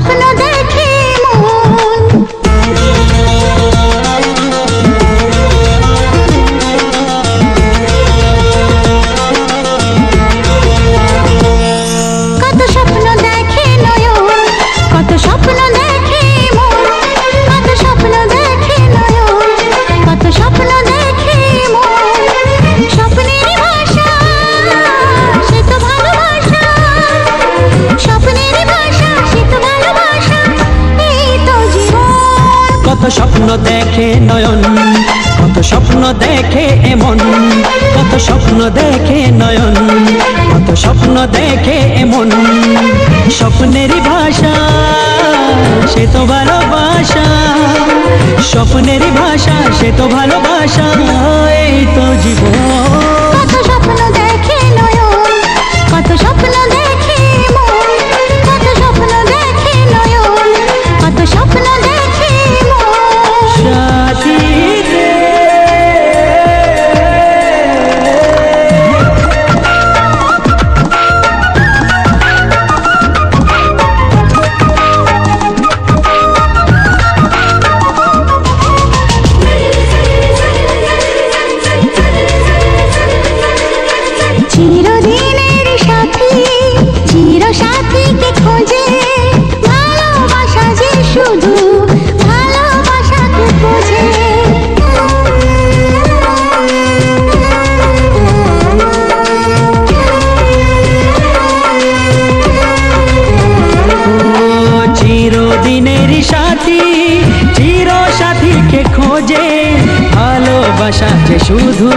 分了。দেখে নয়ন, কত স্বপ্ন দেখে এমন, কত স্বপ্ন দেখে নয়ন, কত স্বপ্ন দেখে এমন। স্বপ্নের ভাষা, সে তো ভালোবাসা। স্বপ্নের ভাষা, সে তো ভালোবাসা, এই তো চিরদিনের সাথী চির সাথীকে খোঁজে ভালোবাসা যে শুধু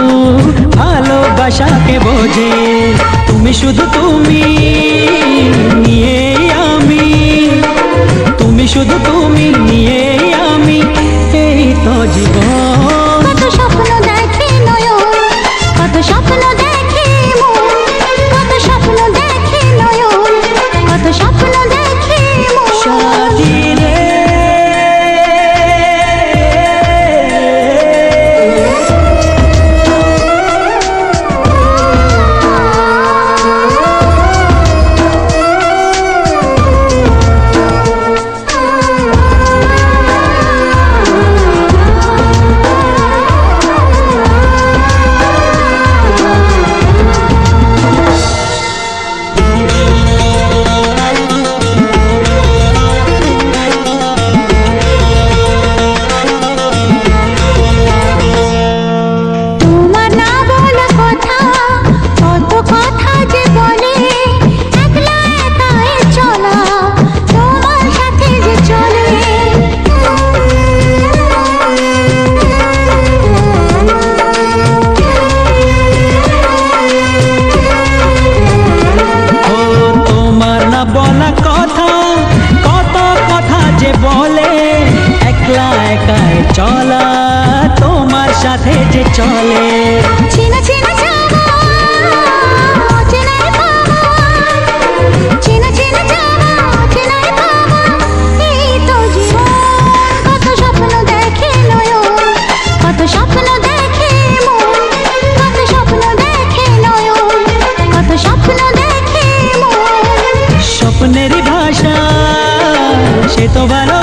ভালোবাসাকে বোঝে। তুমি শুধু তুমি নিয়ে আমি। তুমি শুধু তুমি নিয়ে আমি। কত স্বপ্ন দেখে নয়ন কত স্বপ্ন দেখে মন স্বপ্নেরই ভাষা সে তো ভালোবাসা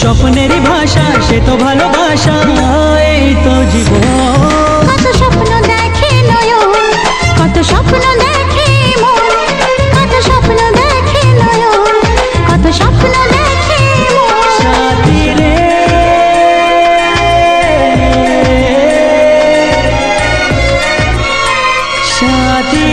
স্বপ্নের ভাষা সে তো ভালোবাসা এই তো জীবন। কত স্বপ্ন দেখে কত স্বপ্ন দেখে কত স্বপ্ন দেখে কত স্বপ্ন দেখে সাথী রে। সাথী